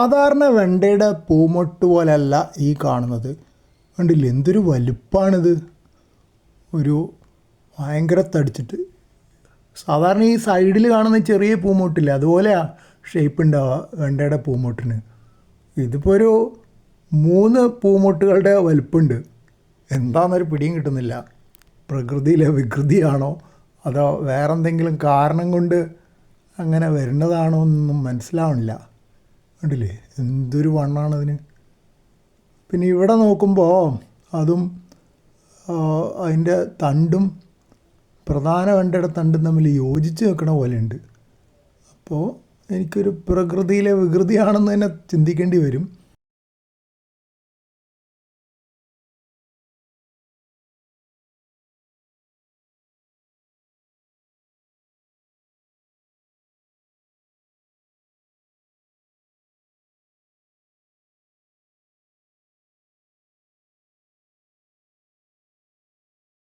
സാധാരണ വെണ്ടയുടെ പൂമൊട്ട് പോലല്ല ഈ കാണുന്നത്. കണ്ടില്ലേ എന്തൊരു വലുപ്പാണിത്. ഒരു ഭയങ്കര തടിച്ചിട്ട്. സാധാരണ ഈ സൈഡിൽ കാണുന്ന ചെറിയ പൂമൊട്ടില്ല അതുപോലെയാണ് ഷേപ്പ് ഉണ്ടാവുക വെണ്ടയുടെ പൂമൊട്ടിന്. ഇതിപ്പോൾ ഒരു മൂന്ന് പൂമൊട്ടുകളുടെ വലുപ്പുണ്ട്. എന്താണെന്നൊരു പിടിയും കിട്ടുന്നില്ല. പ്രകൃതിയിലെ വികൃതിയാണോ? അതോ വേറെന്തെങ്കിലും കാരണം കൊണ്ട് അങ്ങനെ വരുന്നതാണോ എന്നൊന്നും മനസ്സിലാവണില്ല. കണ്ടില്ലേ? എന്തൊരു വണ്ണാണ് അതിന് പിന്നെ ഇവിടെ നോക്കുമ്പോൾ അതും അതിന്റെ തണ്ടും പ്രധാന വണ്ടിയുടെ തണ്ടും തമ്മിൽ യോജിച്ച് നിൽക്കണ പോലെയുണ്ട്. അപ്പോൾ എനിക്കൊരു പ്രകൃതിയിലെ വികൃതിയാണെന്ന് തന്നെ ചിന്തിക്കേണ്ടി വരും.